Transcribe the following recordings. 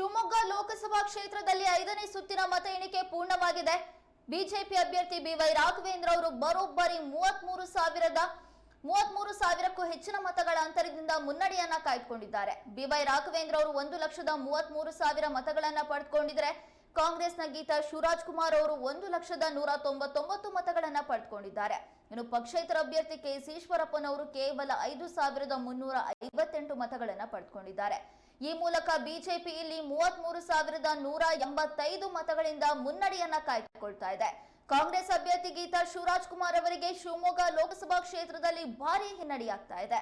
ಶಿವಮೊಗ್ಗ ಲೋಕಸಭಾ ಕ್ಷೇತ್ರದಲ್ಲಿ ಐದನೇ ಸುತ್ತಿನ ಮತ ಎಣಿಕೆ ಪೂರ್ಣವಾಗಿದೆ. ಬಿಜೆಪಿ ಅಭ್ಯರ್ಥಿ ಬಿವೈ ರಾಘವೇಂದ್ರ ಅವರು ಬರೋಬ್ಬರಿ ಮೂವತ್ಮೂರು ಸಾವಿರದ ಮೂವತ್ಮೂರು ಸಾವಿರಕ್ಕೂ ಹೆಚ್ಚಿನ ಮತಗಳ ಅಂತರದಿಂದ ಮುನ್ನಡೆಯನ್ನ ಕಾಯ್ದುಕೊಂಡಿದ್ದಾರೆ. ಬಿವೈ ರಾಘವೇಂದ್ರ ಅವರು ಒಂದು ಲಕ್ಷದ ಮೂವತ್ಮೂರು ಸಾವಿರ ಮತಗಳನ್ನ ಪಡೆದುಕೊಂಡಿದ್ರೆ ಕಾಂಗ್ರೆಸ್ನ ಗೀತಾ ಶಿವರಾಜ್ ಕುಮಾರ್ ಅವರು ಒಂದು ಲಕ್ಷದ ನೂರ ತೊಂಬತ್ತೊಂಬತ್ತು ಮತಗಳನ್ನ ಪಡೆದುಕೊಂಡಿದ್ದಾರೆ. ಇನ್ನು ಪಕ್ಷೇತರ ಅಭ್ಯರ್ಥಿ ಕೆ ಈಶ್ವರಪ್ಪನವರು ಕೇವಲ ಐದು ಸಾವಿರದ ಮುನ್ನೂರ ಐವತ್ತೆಂಟು ಮತಗಳನ್ನ ಪಡೆದುಕೊಂಡಿದ್ದಾರೆ. ಈ ಮೂಲಕ ಬಿಜೆಪಿ ಇಲ್ಲಿ ಮೂವತ್ಮೂರು ಸಾವಿರದ ನೂರ ಎಂಬತ್ತೈದು ಮತಗಳಿಂದ ಮುನ್ನಡೆಯನ್ನ ಕಾಯ್ದುಕೊಳ್ತಾ ಇದೆ. ಕಾಂಗ್ರೆಸ್ ಅಭ್ಯರ್ಥಿ ಗೀತಾ ಶಿವರಾಜ್ ಕುಮಾರ್ ಅವರಿಗೆ ಶಿವಮೊಗ್ಗ ಲೋಕಸಭಾ ಕ್ಷೇತ್ರದಲ್ಲಿ ಭಾರಿ ಹಿನ್ನಡೆಯಾಗ್ತಾ ಇದೆ.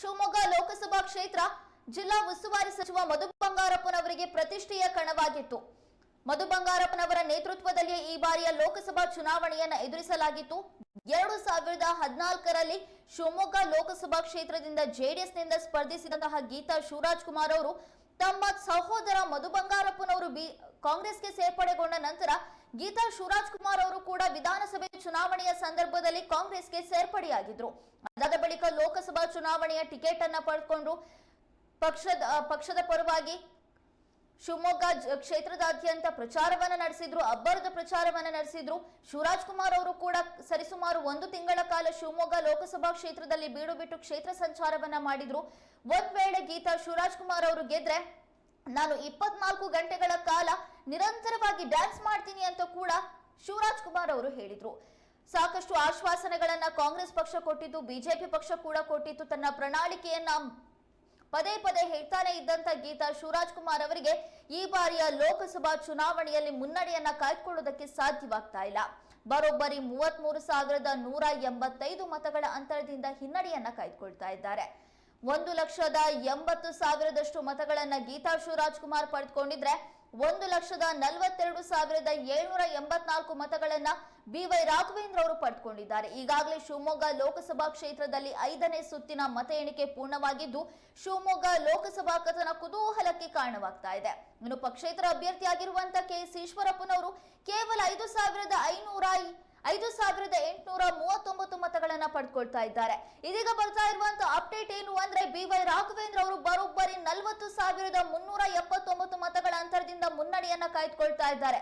ಶಿವಮೊಗ್ಗ ಲೋಕಸಭಾ ಕ್ಷೇತ್ರ ಜಿಲ್ಲಾ ಉಸ್ತುವಾರಿ ಸಚಿವ ಮಧು ಬಂಗಾರಪ್ಪನವರಿಗೆ ಪ್ರತಿಷ್ಠೆಯ ಕಣವಾಗಿತ್ತು. ಮಧು ಬಂಗಾರಪ್ಪನವರ ನೇತೃತ್ವದಲ್ಲಿ ಈ ಬಾರಿಯ ಲೋಕಸಭಾ ಚುನಾವಣೆಯನ್ನ ಎದುರಿಸಲಾಗಿತ್ತು. ಎರಡು ಸಾವಿರದ ಹದಿನಾಲ್ಕರಲ್ಲಿ ಶಿವಮೊಗ್ಗ ಲೋಕಸಭಾ ಕ್ಷೇತ್ರದಿಂದ ಜೆಡಿಎಸ್ನಿಂದ ಸ್ಪರ್ಧಿಸಿದಂತಹ ಗೀತಾ ಶಿವರಾಜ್ ಕುಮಾರ್ ಅವರು ತಮ್ಮ ಸಹೋದರ ಮಧು ಬಂಗಾರಪ್ಪನವರು ಬಿ, ಕಾಂಗ್ರೆಸ್ಗೆ ಸೇರ್ಪಡೆಗೊಂಡ ನಂತರ ಗೀತಾ ಶಿವರಾಜ್ ಕುಮಾರ್ ಅವರು ಕೂಡ ವಿಧಾನಸಭೆ ಚುನಾವಣೆಯ ಸಂದರ್ಭದಲ್ಲಿ ಕಾಂಗ್ರೆಸ್ಗೆ ಸೇರ್ಪಡೆಯಾಗಿದ್ರು. ಅದಾದ ಬಳಿಕ ಲೋಕಸಭಾ ಚುನಾವಣೆಯ ಟಿಕೆಟ್ ಅನ್ನ ಪಡೆದುಕೊಂಡು ಪಕ್ಷದ ಪಕ್ಷದ ಪರವಾಗಿ ಶಿವಮೊಗ್ಗ ಕ್ಷೇತ್ರದಾದ್ಯಂತ ಪ್ರಚಾರವನ್ನ ನಡೆಸಿದ್ರು, ಅಬ್ಬರದ ಪ್ರಚಾರವನ್ನ ನಡೆಸಿದ್ರು. ಶಿವರಾಜ್ ಕುಮಾರ್ ಅವರು ಕೂಡ ಸರಿಸುಮಾರು ಒಂದು ತಿಂಗಳ ಕಾಲ ಶಿವಮೊಗ್ಗ ಲೋಕಸಭಾ ಕ್ಷೇತ್ರದಲ್ಲಿ ಬೀಡು ಬಿಟ್ಟು ಕ್ಷೇತ್ರ ಸಂಚಾರವನ್ನ ಮಾಡಿದ್ರು. ಒಂದ್ ವೇಳೆ ಗೀತಾ ಶಿವರಾಜ್ ಕುಮಾರ್ ಅವರು ಗೆದ್ರೆ, ನಾನು ಇಪ್ಪತ್ನಾಲ್ಕು ಗಂಟೆಗಳ ಕಾಲ ನಿರಂತರವಾಗಿ ಡ್ಯಾನ್ಸ್ ಮಾಡ್ತೀನಿ ಅಂತ ಕೂಡ ಶಿವರಾಜ್ ಕುಮಾರ್ ಅವರು ಹೇಳಿದ್ರು. ಸಾಕಷ್ಟು ಆಶ್ವಾಸನೆಗಳನ್ನ ಕಾಂಗ್ರೆಸ್ ಪಕ್ಷ ಕೊಟ್ಟಿದ್ದು, ಬಿಜೆಪಿ ಪಕ್ಷ ಕೂಡ ಕೊಟ್ಟಿತ್ತು. ತನ್ನ ಪ್ರಣಾಳಿಕೆಯನ್ನ ಪದೇ ಪದೇ ಹೇಳ್ತಾನೆ ಇದ್ದಂತ ಗೀತಾ ಶಿವರಾಜ್ ಕುಮಾರ್ ಅವರಿಗೆ ಈ ಬಾರಿಯ ಲೋಕಸಭಾ ಚುನಾವಣೆಯಲ್ಲಿ ಮುನ್ನಡೆಯನ್ನ ಕಾಯ್ದುಕೊಳ್ಳೋದಕ್ಕೆ ಸಾಧ್ಯವಾಗ್ತಾ ಇಲ್ಲ. ಬರೋಬ್ಬರಿ ಮೂವತ್ಮೂರು ಸಾವಿರದ ನೂರ ಎಂಬತ್ತೈದು ಮತಗಳ ಅಂತರದಿಂದ ಹಿನ್ನಡೆಯನ್ನ ಕಾಯ್ದುಕೊಳ್ತಾ ಇದ್ದಾರೆ. ಒಂದು ಲಕ್ಷದ ಎಂಬತ್ತು ಸಾವಿರದಷ್ಟು ಮತಗಳನ್ನ ಗೀತಾ ಶಿವರಾಜ್ ಕುಮಾರ್ ಪಡೆದುಕೊಂಡಿದ್ರೆ ಒಂದು ಲಕ್ಷದ ನಲವತ್ತೆರಡು ಸಾವಿರದ ಏಳ್ನೂರ ಎಂಬತ್ನಾಲ್ಕು ಮತಗಳನ್ನ ಬಿವೈ ರಾಘವೇಂದ್ರ ಅವರು ಪಡೆದುಕೊಂಡಿದ್ದಾರೆ. ಈಗಾಗಲೇ ಶಿವಮೊಗ್ಗ ಲೋಕಸಭಾ ಕ್ಷೇತ್ರದಲ್ಲಿ ಐದನೇ ಸುತ್ತಿನ ಮತ ಎಣಿಕೆ ಪೂರ್ಣವಾಗಿದ್ದು, ಶಿವಮೊಗ್ಗ ಲೋಕಸಭಾ ಕಥನ ಕುತೂಹಲಕ್ಕೆ ಕಾರಣವಾಗ್ತಾ ಇದೆ. ಇನ್ನು ಪಕ್ಷೇತರ ಅಭ್ಯರ್ಥಿಯಾಗಿರುವಂತ ಕೆ ಈಶ್ವರಪ್ಪನವರು ಕೇವಲ ಐದು ಸಾವಿರದ ಐನೂರ ಐದು ಸಾವಿರದ ಎಂಟುನೂರ ಮೂವತ್ತೊಂಬತ್ತು ಮತಗಳನ್ನ ಪಡ್ಕೊಳ್ತಾ ಇದ್ದಾರೆ. ಇದೀಗ ಬರ್ತಾ ಇರುವಂತ ಅಪ್ಡೇಟ್ ಏನು ಅಂದ್ರೆ ಬಿ ರಾಘವೇಂದ್ರ ಅವರು ಬರೋಬ್ಬರಿ ನಲವತ್ತು ಸಾವಿರದ ಮುನ್ನೂರ ಎಪ್ಪತ್ತೊಂಬತ್ತು ಮತಗಳ ಅಂತರದಿಂದ ಮುನ್ನಡೆಯನ್ನ ಕಾಯ್ದುಕೊಳ್ತಾ ಇದ್ದಾರೆ.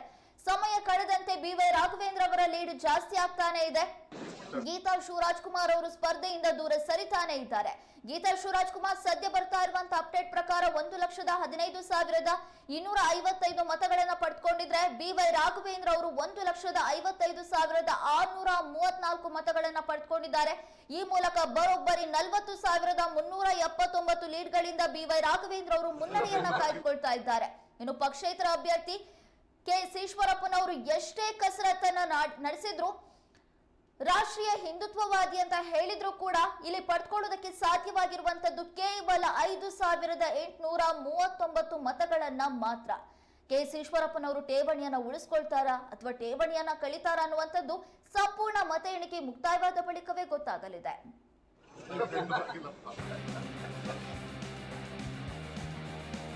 ಸಮಯ ಕಳೆದಂತೆ ಬಿ ವೈ ರಾಘವೇಂದ್ರ ಅವರ ಲೀಡ್ ಜಾಸ್ತಿ ಆಗ್ತಾನೆ ಇದೆ. ಗೀತಾ ಶಿವರಾಜ್ ಕುಮಾರ್ ಅವರು ಸ್ಪರ್ಧೆಯಿಂದ ದೂರ ಸರಿತಾನೆ ಇದ್ದಾರೆ. ಗೀತಾ ಶಿವರಾಜ್ ಕುಮಾರ್ ಸದ್ಯ ಬರ್ತಾ ಇರುವಂತಹ ಅಪ್ಡೇಟ್ ಪ್ರಕಾರ ಒಂದು ಲಕ್ಷದ ಹದಿನೈದು ಸಾವಿರದ ಇನ್ನೂರ ಐವತ್ತೈದು ಮತಗಳನ್ನ ಪಡೆದುಕೊಂಡಿದ್ರೆ ಬಿ ವೈ ರಾಘವೇಂದ್ರ ಅವರು ಒಂದು ಲಕ್ಷದ ಐವತ್ತೈದು ಸಾವಿರದ ಆರ್ನೂರ ಮೂವತ್ನಾಲ್ಕು ಮತಗಳನ್ನ ಪಡೆದುಕೊಂಡಿದ್ದಾರೆ ಈ ಮೂಲಕ ಬರೋಬ್ಬರಿ ನಲವತ್ತು ಸಾವಿರದ ಮುನ್ನೂರ ಎಪ್ಪತ್ತೊಂಬತ್ತು ಲೀಡ್ಗಳಿಂದ ಬಿ ವೈ ರಾಘವೇಂದ್ರ ಅವರು ಮುನ್ನಡೆಯನ್ನ ಕಾಯ್ದುಕೊಳ್ತಾ ಇದ್ದಾರೆ. ಇನ್ನು ಪಕ್ಷೇತರ ಅಭ್ಯರ್ಥಿ ಕೆ ಈಶ್ವರಪ್ಪನ ಅವರು ಎಷ್ಟೇ ಕಸರತ್ತನ್ನ ನಾಡ್- ನಡೆಸಿದ್ರು, ರಾಷ್ಟ್ರೀಯ ಹಿಂದುತ್ವವಾದಿ ಅಂತ ಹೇಳಿದ್ರು ಕೂಡ ಇಲ್ಲಿ ಪಡ್ಕೊಳ್ಳೋದಕ್ಕೆ ಸಾಧ್ಯವಾಗಿರುವಂತದ್ದು ಕೇವಲ ಐದು ಸಾವಿರದ ಎಂಟುನೂರ ಮೂವತ್ತೊಂಬತ್ತು ಮತಗಳನ್ನ ಮಾತ್ರ. ಕೆ ಎಸ್ ಈಶ್ವರಪ್ಪನವರು ಠೇವಣಿಯನ್ನ ಉಳಿಸ್ಕೊಳ್ತಾರಾ ಅಥವಾ ಠೇವಣಿಯನ್ನ ಕಳಿತಾರಾ ಅನ್ನುವಂಥದ್ದು ಸಂಪೂರ್ಣ ಮತ ಎಣಿಕೆ ಮುಕ್ತಾಯವಾದ ಬಳಿಕವೇ ಗೊತ್ತಾಗಲಿದೆ.